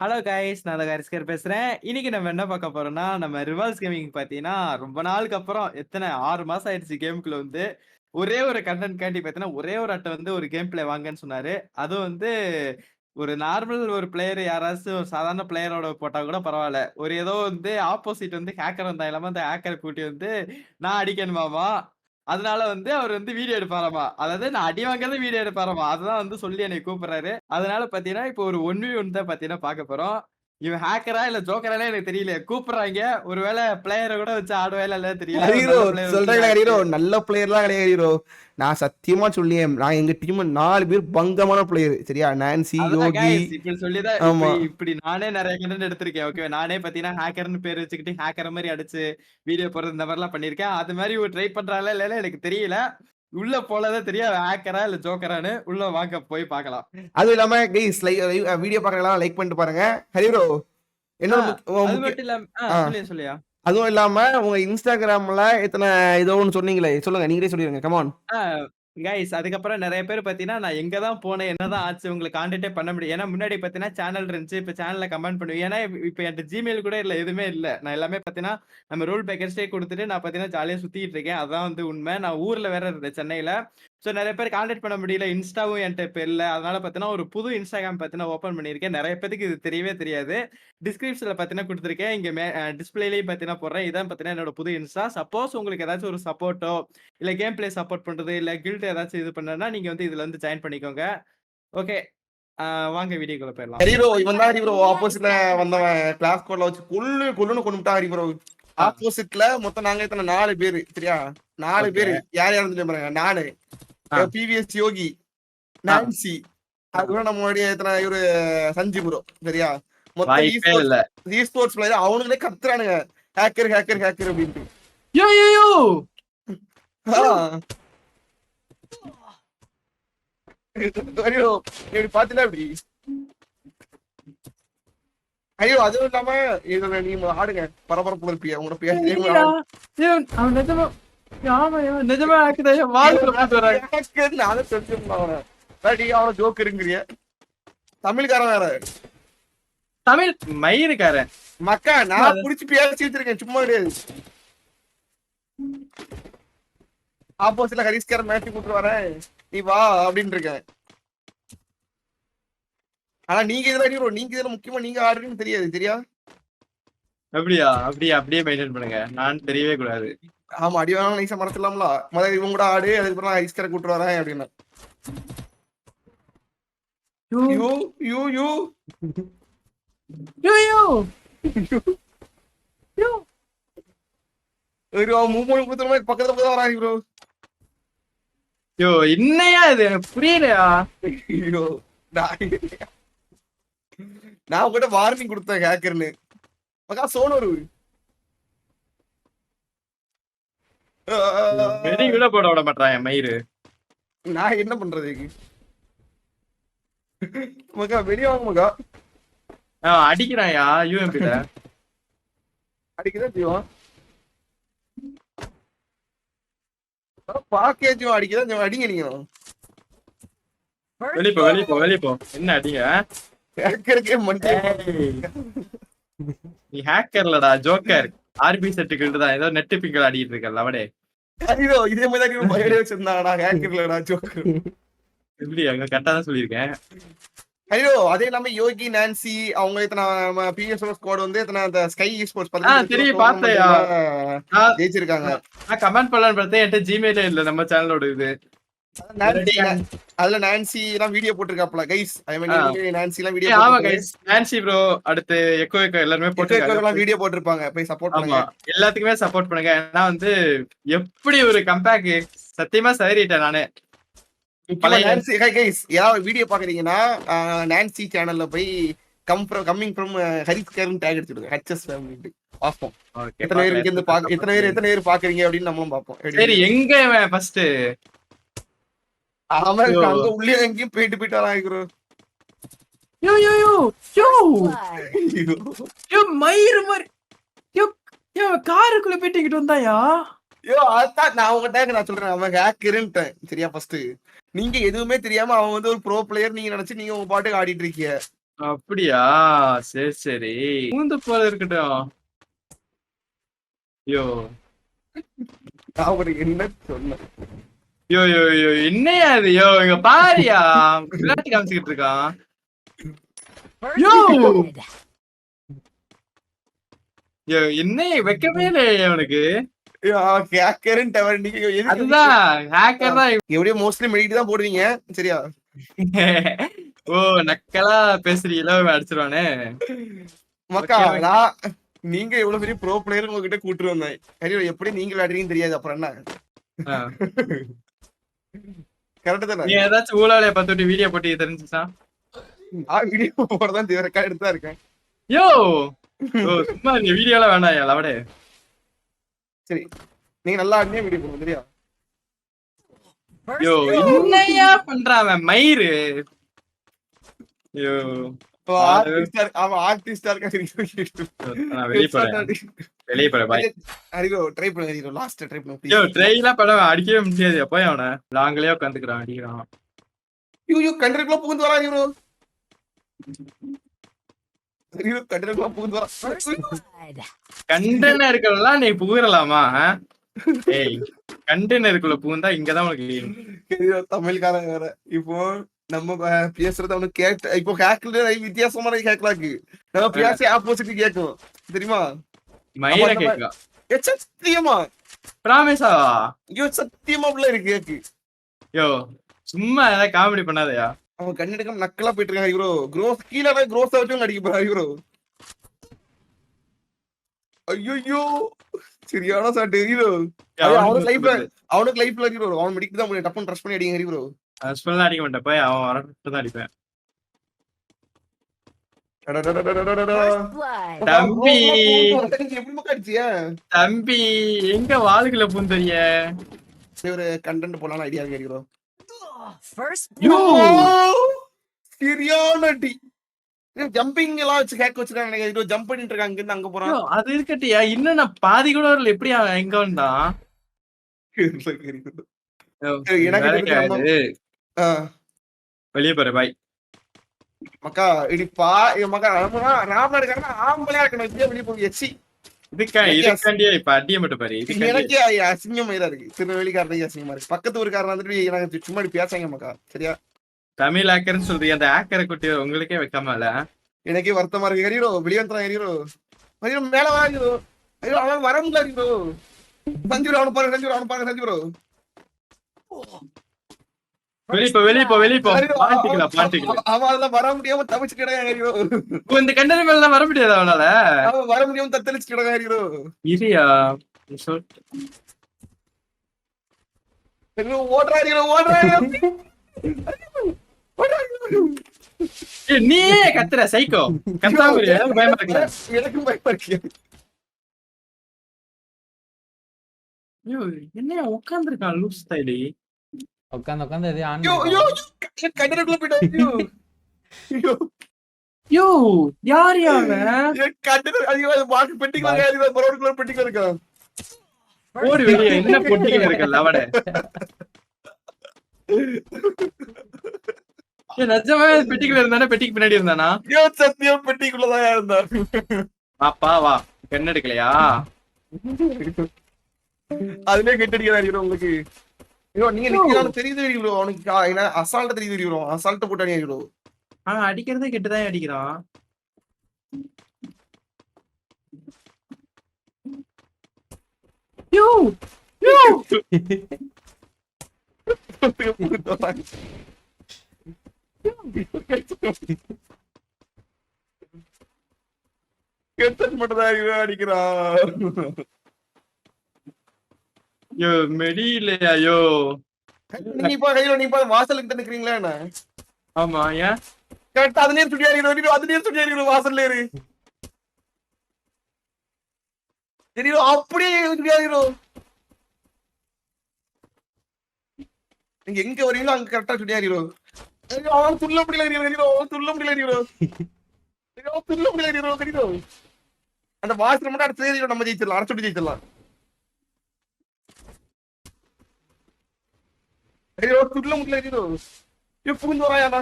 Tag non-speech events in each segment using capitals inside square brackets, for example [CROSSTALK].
Hello guys நான் தான் ஹரிஸ்கர் பேசுறேன். இன்னைக்கு நம்ம என்ன பார்க்க போறோம்னா, நம்ம ரிவர்ஸ் கேமிங் பார்த்தீங்கன்னா, ரொம்ப நாளுக்கு அப்புறம் எத்தனை ஆறு மாசம் ஆயிடுச்சு கேமுக்குள்ள வந்து. ஒரே ஒரு கன்டென்ட்காண்டி பார்த்தீங்கன்னா, ஒரே ஒரு அட்டை வந்து ஒரு கேம் பிளே வாங்கன்னு சொன்னாரு. அதுவும் வந்து ஒரு நார்மல் ஒரு பிளேயர் யாராச்சும் ஒரு சாதாரண பிளேயரோட போட்டா கூட பரவாயில்ல ஒரு ஏதோ வந்து ஆப்போசிட் வந்து ஹேக்கர் வந்தாங்களாமா, அந்த ஹேக்கரை கூட்டி வந்து நான் அடிக்கணுமாமா. அதனால வந்து அவர் வந்து வீடியோ எடுப்பாராமா. அதாவது நான் அடி வாங்குறத வீடியோ எடுப்பாராமா. அதுதான் வந்து சொல்லி என்னை கூப்பிடுறாரு. அதனால பார்த்தீங்கன்னா, இப்போ ஒரு 1v1 தான் பார்த்தீங்கன்னா பார்க்க போறோம். இவன் ஹேக்கரா இல்ல ஜோக்கரானே எனக்கு தெரியல. கூப்பிடுறாய்ங்க. ஒருவேள பிளேயர கூட வச்சு ஆடுவாய்ல இல்லையான்னு தெரியல. சொல்றீங்களா வச்சு ஹரீரோ நல்ல பிளேயர்லாம் கிடையாது ஹரீரோ நான் சத்தியமா சொல்லியேன் நான் எங்க டீம் நாலு பேர் பங்கமான பிளேயர் சரியா நான்சி யோகி இப்படி சொல்லிதான் ஆமா. இப்படி நானே நெறைய கண்டென்ட் எடுத்திருக்கேன். ஓகேவா. நானே பார்த்தீங்கன்னா, ஹேக்கர்ன்னு பேர் வச்சுக்கிட்டு ஹேக்கர் மாரி அடிச்சு வீடியோ போடுறது இந்த மாரிலாம் பண்ணியிருக்கேன். அது மாரி ஒரு ட்ரை பண்றாங்களா இல்லையான்னு எனக்கு தெரியல. உள்ள போனாதான் தெரியும் அவன் ஹேக்கரா இல்ல ஜோக்கரான்னு. உள்ள வாங்க போய் பார்க்கலாம். அதுவும் இல்லாம கைஸ் வீடியோ பாக்கலாம் லைக் பண்ணிட்டு பாருங்க ஹரீரோ என்ன சொல்லுயா. அதுவும் இல்லாம உங்க இன்ஸ்டாகிராம்ல எத்தனை ஏதோ ஒன்று சொன்னீங்களே சொல்லுங்க நீங்களே சொல்லிருங்க கமான் கைஸ் அதுக்கப்புறம் நிறைய பேர் பார்த்தீங்கன்னா, நான் எங்கே தான் போனேன், என்ன தான் ஆச்சு உங்களை காண்டாக்டே பண்ண முடியும். ஏன்னா முன்னாடி பார்த்தீங்கன்னா சேனல் இருந்துச்சு. இப்போ சேனலில் கமெண்ட் பண்ணுவேன். ஏன்னா இப்போ என்கிட்ட ஜிமெயில் கூட இல்லை எதுவுமே இல்லை நான் எல்லாமே பார்த்தீங்கன்னா, நம்ம ரூல் பேக்கர்ஸ்டே கொடுத்துட்டு நான் பார்த்தீங்கன்னா ஜாலியாக சுற்றிக்கிட்டு இருக்கேன். அதான் வந்து உண்மை. நான் ஊரில் வேற இருந்தேன் சென்னையில் ஸோ நெறைய பேர் கான்டாக்ட் பண்ண முடியல. இன்ஸ்டாவும் என்ட்ட இப்ப இல்ல. அதனால பார்த்தீங்கன்னா, ஒரு புது இன்ஸ்டாகிராம் பார்த்தீங்கன்னா ஓப்பன் பண்ணியிருக்கேன். நெறைய பேத்துக்கு இது தெரியவே தெரியாது. டிஸ்கிரிப்ஷன்ல பார்த்தீங்கன்னா குடுத்துருக்கேன். இங்க மே டிஸ்ப்ளேலயும் பார்த்தீங்கன்னா போடுறேன். இதான் பார்த்தீங்கன்னா என்னோட புது இன்ஸ்டா. சப்போஸ் உங்களுக்கு ஏதாச்சும் ஒரு சப்போர்ட்டோ, இல்ல கேம் பிளே சப்போர்ட் பண்றது, இல்ல கில்ட் ஏதாச்சும் இது பண்ணனும்னா, நீங்க வந்து இதுல வந்து ஜாயின் பண்ணிக்கோங்க. ஓகே. வாங்க வீடியோக்குள்ள போயிரலாம். ஹரீரோ இவன் தான் ஹரீரோ ஆப்போசிட்ல வந்தவன் கிளாஸ் கோட்ல வச்சு கொல்லு கொல்லுன்னு கொண்டுட்டான் ஹரீரோ ஆ. ஆப்போசிட்ல மொத்தம் நாங்க எத்தனை நாலு பேரு சரியா நாலு. பேரு யார் யார் இருந்து பாருங்க நானு. பிவிஎஸ் யோகி நான்சி அதுக்கப்புறம் நம்மளுடைய எத்தனை இவரு சஞ்சி ப்ரோ சரியா? மொத்தம் ஸ்போர்ட்ஸ் பிளேயர் அவனுங்களே கத்துறானுங்க. ஹேக்கர் ஹேக்கர் ஹேக்கர் அப்படின்ட்டு. யோ யோ யோ. ஆ. ஹரீரோ இப்படி பாத்தீங்கன்னா இப்படி ஐயோ அதுவும் இல்லாம நீங்க ஆடுங்க. பரபரப்புல இருப்பீங்க உங்களோட? பேர் நிஜமா டாடி அவன. ஜோக் இருங்கிறிய தமிழ்காரன் வேற. தமிழ் மயிருக்காரன். மக்கா நான் புடிச்சு பேசி வச்சிருக்கேன் சும்மா கிடையாது ஆப்போசிட்ல ஹரிஸ்காரன் மேட்ச் கூட்டு வரேன். நீ வா அப்படின்னு இருக்கேன். ஆனா நீங்க இதுல அடிக்கிறோம் நீங்க இதுல முக்கியமா நீங்க ஆடுறீங்கன்னு தெரியாது. சரியா? அப்படியா? அப்படியே அப்படியே மெயின்டைன் பண்ணுங்க. நான் தெரியவே கூடாது. ஆமா அடி வேணாலும் நைசா மறந்துடலாம்ல. முதல்ல இவங்க கூட ஆடு அதுக்கப்புறம் ஹரிஸ்காரை கூட்டு வரேன் அப்படின்னு. Yo. You you you. Yo yo. Yo. ஒரு மூணு கொடுத்துற மாதிரி பக்கத்துல போய் வராங்க ப்ரோ யோ என்னையா இது? எனக்கு புரியலையா? ஐயோ நான் நான் உங்ககிட்ட வார்னிங் கொடுத்தேன் ஹேக்கர்னு மக்கா சோனரு வெடி கூட போட விட மாட்டான் மயிரு. நான் என்ன பண்றது மக்கா வெளிய வாங்க மக்கா ஆ, அடிக்கிறான்யா யூஎம்பில. அடிக்கதான் செய்வோம் பாக்கேஜும் அடிக்கதான் செய்வோம் அடிங்க நீங்க வெளிய போ வெளிய போ வெளிய போ. என்ன அடிங்க? ஹேக்கருக்கே மண்டே நீ ஹேக்கர்லடா ஜோக்கர். ஆர்பி செட்டுக்கிட்டு தான் ஏதோ நெட் பிக்கல் ஆடிட்டு இருக்கல அவடே. ஐயோ இதே மாதிரி பயடே வச்சிருந்தாங்கடா ஹேக்கர்லடா ஜோக்கர் எப்படி அங்க கரெக்டா தான் சொல்லியிருக்கேன். ஐயோ அதே இல்லாம யோகி நான்சி அவங்க இத்தனை பிஎஸ் ஸ்குவாட் வந்து இத்தனை அந்த ஸ்கை ஸ்போர்ட்ஸ் ஆ, தெரியும், பார்த்தேன்யா. நான் ஜெயிச்சிருக்காங்க நான் கமெண்ட் பண்ணலான்னு பார்த்தேன் என்கிட்ட ஜிமெயிலே இல்ல நம்ம சேனலோட இது. அதுல நான்சி எல்லாம் வீடியோ போட்டிருக்காப்ல கைஸ் ஐ மீன். நான்சி எல்லாம் வீடியோ ஆமா கைஸ் நான்சி ப்ரோ அடுத்து எக்கோ எக்கோ எல்லாருமே போட்டுருக்காங்க. எல்லாம் வீடியோ போட்டிருப்பாங்க. போய் சப்போர்ட் பண்ணுங்க. எல்லாத்துக்குமே சப்போர்ட் பண்ணுங்க. ஏன்னா வந்து எப்படி ஒரு கம்பேக் சத்தியமா சரிட்டேன் நானு. கைஸ் யாராவது வீடியோ பாக்குறீங்கன்னா நான்சி சேனல்ல போய் கம் கம்மிங் ஃப்ரம் ஹரிஸ் கேர்னு டேக் அடிச்சுடுங்க ஹெச்எஸ் ஃபேமிலி பார்ப்போம். எத்தனை பேர் இருந்து. எத்தனை பேர் எத்தனை பேர் பாக்குறீங்க அப்படின்னு நம்மளும் பார்ப்போம். சரி எங்க ஃபர்ஸ்ட் அவன் ஐயோ. அங்க உள்ளே எங்கேயும் போயிட்டு போயிட்டு வராங்க யோ யோ யோ யோ. ஐயோ. யோ மயிறு மாதிரி. யோ யோ காருக்குள்ள போயிட்டு இங்கிட்டு வந்தாயா? ஐயோ அதான் நான் உங்ககிட்ட நான் சொல்றேன் அவன் ஹேக்கருன்ட்டேன் சரியா ஃபர்ஸ்ட் நீங்க எதுவுமே தெரியாம அவன் வந்து ஒரு ப்ரோ பிளேயர் நீங்க நினைச்சு நீங்க உங்க பாட்டுக்கு ஆடிட்டு இருக்கீங்க. அப்படியா? சரி சரி. பூந்து போல இருக்கட்டும். யோ. நான் என்ன சொன்னேன்? யோ யோ யோ என்னையா இது? யோ இங்க பாரியா? விளையாட்டு காமிச்சுக்கிட்டு இருக்கான். Yo! யோ என்ன வைக்கவே இல்லையே அவனுக்கு. நீங்க எதுக்கு- அதுதான் ஹேக்கர் தான். எப்படியோ மோஸ்ட்லி மெடிட்டு தான் போடுவீங்க. சரியா? [LAUGHS] ஓ நக்கலா பேசுறீங்களோ அடிச்சிருவானே. மக்கா. நான் நீங்க எவ்வளவு பெரிய ப்ரோ பிளேயர் உங்ககிட்ட கூட்டு வந்தேன். எப்படி நீங்க விளையாடுறீங்கன்னு தெரியாது. அப்புறம் என்ன. [LAUGHS] கரெக்ட் தானே? நீ ஏதாச்சும் ஊழலைய பார்த்துட்டு வீடியோ போட்டு தெரிஞ்சுச்சா? வீடியோ போறதான் ரெக்கார்ட் எடுத்து தான் இருக்கேன். யோ! சும்மா நீ வீடியோலாம் வேண்டாம் லவடே. சரி. நீங்க நல்லா ஆடினே வீடியோ போடுங்க சரியா? யோ என்னையா பண்றான் அவன்? மயிறு. யோ. அடிக்கவே முடியாது எப்போ அவனை? லாங்கிலே உட்காந்துக்கிறான் அடிக்கிறான். ஐயோ கண்டருக்குள்ள புகுந்து வரா ஹரிகோ ஹரிகோ கண்டருக்குள்ள புகுந்து வரா கண்டெய்னருக்குலாம் நீ புகுறலாமா? ஏய் கண்டெய்னருக்குள்ள புகுந்தா இங்கதான் உனக்கு தமிழ்காரன் வேற. இப்போ நம்ம பேசுறது அவனுக்கு கேட்ட இப்போ கேக்கல வித்தியாசமான கேக்கலாக்கு நம்ம பேசி ஆப்போசிட் கேட்கும் தெரியுமா நம்ம- கேட்கலாம் சத்தியமா பிராமிஸாவா ஐயோ சத்தியமா உள்ள இருக்கு கேக்கு யோ சும்மா ஏதாவது காமெடி பண்ணாதயா அவன் கண்ணெடுக்காம நக்கலா போயிட்டு இருக்கான் ஹீரோ க்ரோஸ் கீழே க்ரோஸ் வச்சு அடிக்க போறான் ஹீரோ ஐயோ சரியான சாட்டு ஹீரோ அவனுக்கு லைஃப்ல அவனுக்கு லைஃப்ல ஹீரோ அவன் மெடிக்கு தான் டப்புன்னு ட்ரஸ்ட் பண்ணி அடிங்க ஹீரோ ஹஸ்பண்ட்லாம் அடிக்க மாட்டேன் போய் அவன் வரட்டு தான் அடிப்பேன் தம்பி. தம்பி எங்க வாழ்க்கல பூந்தறிய ஒரு கண்டென்ட் போலாம் ஐடியா கேக்குறோம் ஹீரோ ஜம்பிங் எல்லாம் வச்சு கேக் வச்சிருக்காங்க ஜம்ப் பண்ணிட்டு இருக்காங்க இங்க இருந்து அங்க போறான் அது இருக்கட்டியா இன்னும் நான் பாதி கூட வரல எப்படி எங்க வந்தான் எனக்கு வெளியே போற பாய் மக்கா இடிப்பா மக்கா ராமனா ராமனா இருக்காங்க ஆம்பளையா இருக்கணும் இப்படியே வெளியே போய் எச்சி. இதுக்காண்டியே இப்ப அடிய மட்டும் பாரு. எனக்கே ஐயா, அசிங்கம் இருக்கு. திருநெல்வேலிக்காரன் அசிங்கமா இருக்கு. பக்கத்து ஊருக்காரன் வந்துட்டு எனக்கு சும்மா பேசாங்க மக்கா. சரியா? தமிழ் ஆக்கர்னு சொல்றீங்க அந்த ஆக்கரை குட்டி உங்களுக்கே வைக்காமல எனக்கே வருத்தமா இருக்கு. ஹரீரோ வெளியே வந்துறான் ஹரீரோ ஹரீரோ மேல வா ஹரீரோ ஹரீரோ அவன் வர முடியல ஹரீரோ சஞ்சு அவனு பாருங்க சஞ்சு அவனு பாருங்க சஞ்சு ப்ரோ வெளிய போ வெளிய போ வெளிய போ. ஹரீரோ, பாட்டிக்கலாம் பாட்டிக்கலாம் அவன் அதெல்லாம் வர முடியாம தவிச்சு கிடக்கான் ஹரீரோ இந்த கண்டன மேல வர முடியாது அவனால அவன் வர முடியாம தத்தளிச்சு கிடக்கான் ஹரீரோ இரியா சொல். ஹரீரோ ஓடுறா ஹரீரோ ஓடுறா ஹரீரோ. ஓடுறா ஹரீரோ. ஏய், நீயே கத்துற சைக்கோ. கத்தாம பயமா இருக்குல்ல எனக்கும் பயமா இருக்கு. என்னையா ஸ்டைலி? உட்காந்து உட்காந்து எதையும் ஆன் ஐயோ ஐயோ யோ யார் என் கண்ணனு ஐயோ வாக்கு பெட்டிக்குள்ள ஹரீரோ பரோடுக்குள்ள பெட்டிக்குள்ள இருக்கான். ஓடி வெளியே என்ன அவட ஏய், நிஜமாவே அது பெட்டிக்குள்ள இருந்தானே? பெட்டிக்கு பின்னாடி இருந்தானா? ஐயோ சத்தியம் பெட்டிக்குள்ளதான் இருந்தான். வாப்பா வா. கண் எடுக்கலையா? அதுலயே கெட்டடிக்கிறாரு ஹீரோ உங்களுக்கு. ஐயோ நீங்க நிக்கிறான்னு தெரியுது அவனுக்கு என்ன அசால்ட்டா தெரியுது அசால்ட்டா போட்டானே ஹீரோ ஆனா அடிக்கிறதே கெட்டுதான் அடிக்கிறான் யோ யோ கெட்டது மட்டும் தான் அடிக்கிறான். யோ மெடி இல்லையா யோ நீ இப்ப ஹீரோ நீ இப்ப வாசலுக்கு கிட்ட நிக்கிறீங்களா என்ன? ஆமா ஏன்? கரெக்டா அது நேரம் சுட்டியா அது நேரம் சுட்டியா ஹீரோ வாசல்ல இரு. ஹீரோ அப்படியே சுட்டியா ஹீரோ நீங்க எங்க வரீங்களோ அங்க கரெக்டா சுட்டியா ஐயோ, அவன் துள்ள முடியல ஹீரோ அவன் துள்ள முடியல ஹீரோ துள்ள முடியல அந்த வாசல் மட்டும் அடுத்த நம்ம ஜெயிச்சிடலாம் அரைச்சு ஜெயிச்சிடலாம். ஹீரோ துள்ள முடியல ஹீரோ ஐயோ புகுந்து வராயாடா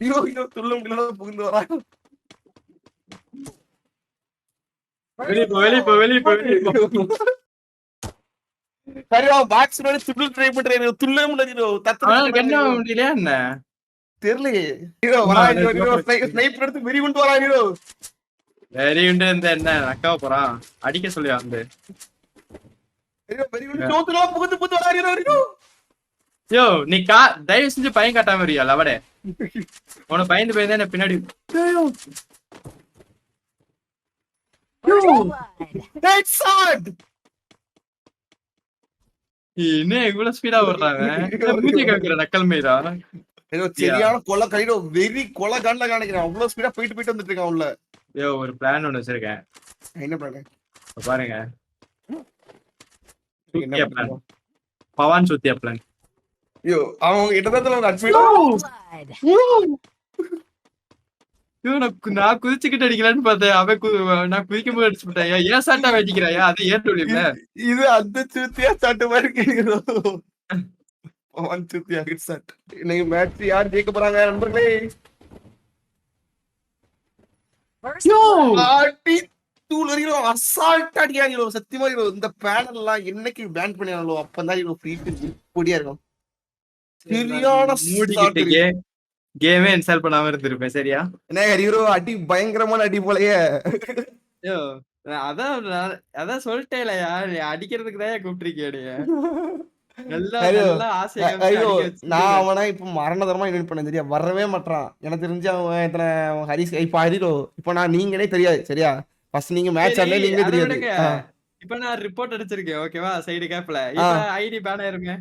ஐயோ ஐயோ துள்ள முடியல புகுந்து வரா வெளிய போ வெளிய போ வெளிய போ வெளிய போ. சரியா பாக்ஸ் துள்ளு ட்ரை பண்றேன் துள்ள முடியல அவனால என்ன தத்து முடியல என்ன? தெரியலையே. ஹீரோ வரா ஹீரோ ஸ்னைப்பர் எடுத்து வெறி கொண்டு வரா ஹீரோ வெறி உண்டு இந்த என்ன நக்காவ போறான்? அடிக்க சொல்லி வந்து? யோ நீ கா தயவு செஞ்சு பையன் காட்டாம இருக்கியா லவடே. உன பயந்து பயந்து என்ன பின்னாடி என்ன இவ்வளவு ஸ்பீடா ஓடுறாங்க? மூஞ்சி காமிக்கிற நக்கல் மீரா ஹீரோ சரியான கொலை கைடோ வெறி கொலை காண்ல காணிக்கிறேன். அவ்வளவு ஸ்பீடா போயிட்டு போயிட்டு வந்துட்டு இருக்கான் உள்ள யோ ஒரு பிளான் ஒண்ணு வச்சிருக்கேன். என்ன இப்ப பாருங்க என்ன சூத்தியா பண்ண பிளான் பவான் சூத்தியா பிளான் ஐயோ அவங்க கிட்டத்தட்ட. ஐயோ நான் குதிச்சுக்கிட்டு அடிக்கலான்னு பார்த்தேன். அவன் நான் குதிக்கும் போது அடிச்சு விட்டேன். ஏன் சாட்டா வெட்டிக்கிறாயா அது ஏன் சொல்லிருந்த இது அந்த சுத்தியா சாட்டு மாதிரி கேக்குதோ? பவன் சுத்தியா ஹிட் ஷாட் இன்னைக்கு மேட்ச் யார் ஜெயிக்க போறாங்க நண்பர்களே? தூள் வரைக்கும் அசால்ட் அடிக்காங்களோ சத்தியமா இந்த பேனல் எல்லாம் என்னைக்கு பேன் பண்ணியாங்களோ அப்பதான் ஹீரோ ஃப்ரீ பொடியா இருக்கும் சரியான கேமே இன்ஸ்டால் பண்ணாம இருந்திருப்பேன் சரியா? என்ன ஹீரோ அடி பயங்கரமான அடி போலயே. அதான் அதான் சொல்லிட்டேன்லயா நீ அடிக்கிறதுக்கு தான் கூப்பிட்டிருக்கியா நல்லா ஐயோ, நான் அவனை இப்ப மரணதரமா இன்வைட் பண்ண தெரியா வரவே மாட்டான் எனக்கு தெரிஞ்சு அவன் அவன் ஹரிஸ் இப்ப ஹரிரோ இப்ப நான் நீங்களே தெரியாது சரியா? ஃபர்ஸ்ட் நீங்க மேட்ச் ஆடல நீங்களே அதை தெரியாது. இப்ப நான் ரிப்போர்ட் அடிச்சிருக்கேன். ஓகேவா சைடு கேப்ல ஐடி பேன் ஆயிருங்க.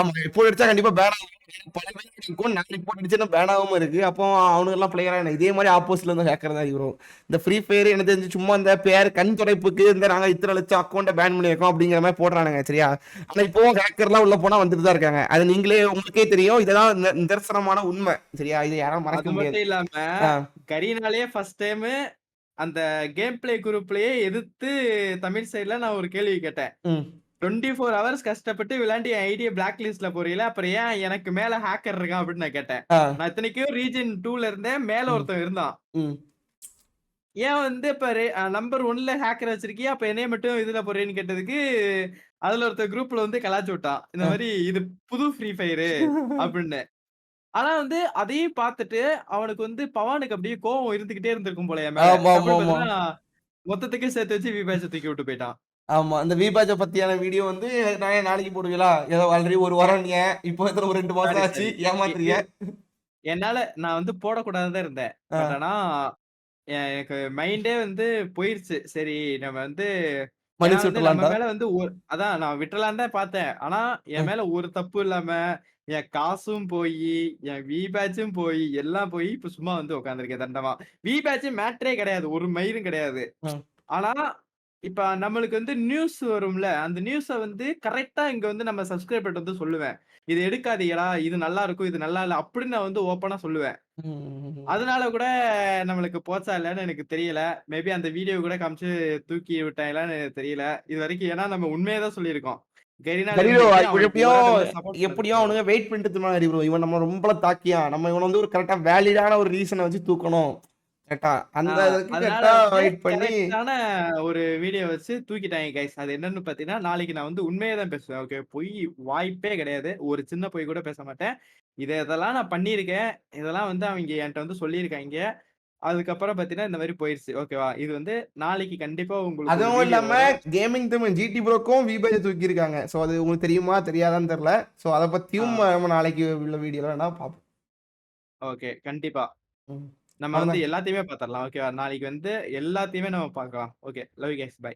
ஆமா இப்போ அடிச்சா கண்டிப்பா பேன் ஆகும். பல பேர் இருக்கும் நான் ரிப்போர்ட் அடிச்சா பேன் ஆகாம இருக்கு. அப்போ அவனுங்க எல்லாம் பிளேயரா என்ன? இதே மாதிரி ஆப்போசிட்ல இருந்து ஹேக்கர் தான் இவரும். இந்த ஃப்ரீ ஃபயர் எனக்கு தெரிஞ்சு சும்மா இந்த பேர் கண் துடைப்புக்கு இந்த நாங்க இத்தனை லட்சம் அக்கௌண்ட்டை பேன் பண்ணியிருக்கோம் அப்படிங்கிற மாதிரி போடுறானுங்க சரியா? ஆனா இப்போ ஹேக்கர்லாம் உள்ள போனா வந்துட்டு தான் இருக்காங்க. அது நீங்களே உங்களுக்கே தெரியும். இதெல்லாம் நிதர்சனமான உண்மை சரியா? இது யாரும் மறக்க முடியாது. இல்லாம கரீனாலே ஃபர்ஸ்ட் டைம் அந்த கேம் பிளே குரூப்லயே எதிர்த்து தமிழ் சைடுல நான் ஒரு கேள்வி கேட்டேன். டுவெண்ட்டி ஃபோர் ஹவர்ஸ் கஷ்டப்பட்டு விளையாண்டு என் ஐடியா பிளாக் லிஸ்ட்ல போறீங்களா அப்புறம் ஏன் எனக்கு மேல ஹேக்கர் இருக்கான் அப்படின்னு நான் கேட்டேன். நான் இத்தனைக்கும் ரீஜன் டூல இருந்தேன் மேல. ஒருத்தன் இருந்தான். ஏன் வந்து இப்ப நம்பர் ஒன்ல ஹேக்கர் வச்சிருக்கியா அப்ப என்னைய மட்டும் இதுல போறேன்னு கேட்டதுக்கு அதுல ஒருத்தர் குரூப்ல வந்து கலாச்சு விட்டான். இந்த. மாதிரி இது புது ஃப்ரீ ஃபயரு அப்படின்னு. ஆனா வந்து அதையும் பார்த்துட்டு அவனுக்கு வந்து பவானுக்கு அப்படியே கோவம் இருந்துகிட்டே இருந்திருக்கும் போல மொத்தத்துக்கு சேர்த்து வச்சு விபாச தூக்கி விட்டு போயிட்டான். ஆமா அந்த விபாஜ பத்தியான வீடியோ வந்து நான் நாளைக்கு போடுவீங்களா? ஏதோ ஆல்ரெடி ஒரு வாரம் நீங்க இப்போ எத்தனை ஒரு ரெண்டு மாசம் ஆச்சு. ஏமாத்துறீங்க என்னால நான் வந்து போடக்கூடாதுதான் தான் இருந்தேன். ஆனா எனக்கு மைண்டே வந்து போயிருச்சு. சரி நம்ம வந்து மேல வந்து அதான் நான் விட்டுலான்னு தான் பார்த்தேன். ஆனா என் மேல ஒரு தப்பு இல்லாம என் காசும் போய் என் வி பேட்சும் போய் எல்லாம் போய் இப்ப சும்மா வந்து உட்காந்துருக்கேன் தண்டமா. வி பேட்ச் மேட்ரே கிடையாது ஒரு மயிரும் கிடையாது. ஆனா இப்ப நம்மளுக்கு வந்து நியூஸ் வரும்ல அந்த நியூஸ வந்து கரெக்டா இங்க வந்து நம்ம சப்ஸ்கிரைபர் வந்து சொல்லுவேன். இது எடுக்காதீங்கடா இது நல்லா இருக்கும் இது நல்லா இல்ல அப்படின்னு நான் வந்து ஓப்பனா சொல்லுவேன். அதனால கூட நம்மளுக்கு போச்சா இல்லைன்னு எனக்கு தெரியல. மேபி அந்த வீடியோ கூட காமிச்சு தூக்கி விட்டாங்களான்னு எனக்கு தெரியல. இது வரைக்கும் ஏன்னா நம்ம உண்மையை தான் சொல்லியிருக்கோம். எப்படியும் அவனுங்க வெயிட் பண்ணிட்டு இருந்தாங்க ப்ரோ இவன் நம்ம ரொம்ப தாக்கியான் நம்ம இவன் வந்து ஒரு கரெக்டா வேலிடான ஒரு ரீசனை வச்சு தூக்கணும். கரெக்டா அந்த வெயிட் பண்ணி ஒரு வீடியோ வச்சு தூக்கிட்டாங்க கைஸ் அது என்னன்னு பாத்தீங்கன்னா நாளைக்கு நான் வந்து உண்மையை தான் பேசுவேன். ஓகே பொய் வாய்ப்பே கிடையாது. ஒரு சின்ன பொய் கூட பேச மாட்டேன். இதை இதெல்லாம் நான் பண்ணியிருக்கேன். இதெல்லாம் வந்து அவங்க என்கிட்ட வந்து சொல்லியிருக்காங்க. அதுக்கப்புறம் பாத்தீங்கன்னா இந்த மாதிரி போயிருச்சு. ஓகேவா இது வந்து நாளைக்கு கண்டிப்பா உங்களுக்கு அதுவும் இல்லாம. கேமிங் தமிழ் ஜிடி ப்ரோக்கும் விபேஜ் தூக்கி இருக்காங்க சோ அது உங்களுக்கு தெரியுமா? தெரியாதான்னு தெரியல. சோ அத பத்தியும் நம்ம நாளைக்கு உள்ள வீடியோல வேணா பாப்போம் ஓகே கண்டிப்பா. நம்ம வந்து. எல்லாத்தையுமே பாத்திரலாம் ஓகேவா நாளைக்கு வந்து எல்லாத்தையுமே நம்ம பார்க்கலாம். Okay love case by